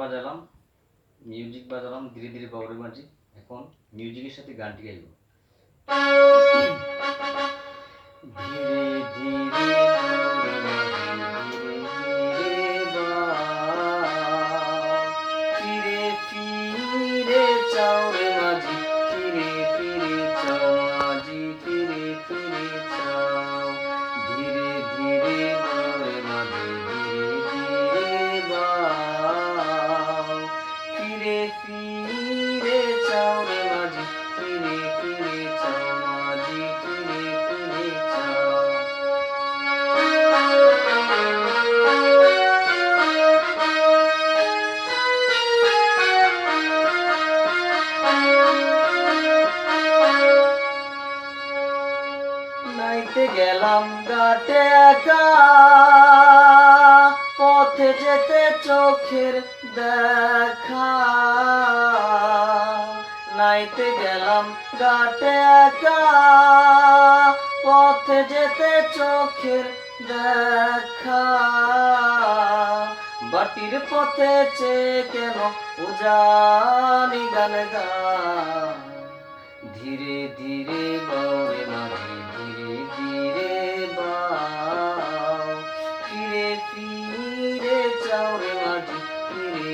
বাজালাম music বাজালাম ধীরে ধীরে বাবরে মাঝি এখন মিউজিকের সাথে গানটি গাইব। ধীরে ধীরে ফিরে ফিরে চাও রে মাঝি ফিরে ফিরে চাও মাঝি ফিরে ফিরে চাও। নাইতে গেলাম গাটে একা। চোখের দেখা। নাইতে গেলাম গাটে একা। পথে যেতে চোখের দেখা। বাটির পথে চে কেন উজানি গান গা? ধীরে ধীরে বাউরে মাঝি ধীরে ধীরে বাউ ফিরে ফিরে চাও রে মাঝি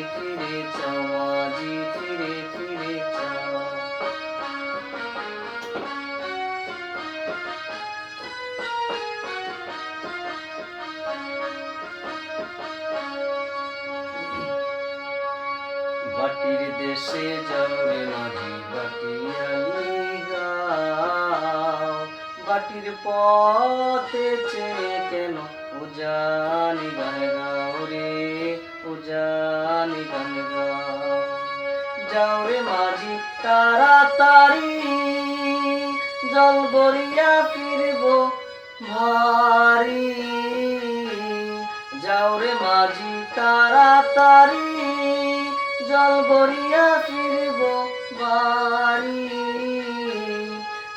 ফিরে ফিরে চাও মাঝি ফিরে ফিরে চাও বাটির দেশে রে মাঝি বাটিয়ালি গাও বাটির পথে চেয়ে কেন? উজানি গান গাও রে উজানি গান গাও। যাও রে মাঝি, তাড়াতাড়ি জল গড়িয়া ফিরব ভারী। যাও রে মাঝি, তাড়াতাড়ি জল গড়িয়া ফিরব বাড়ি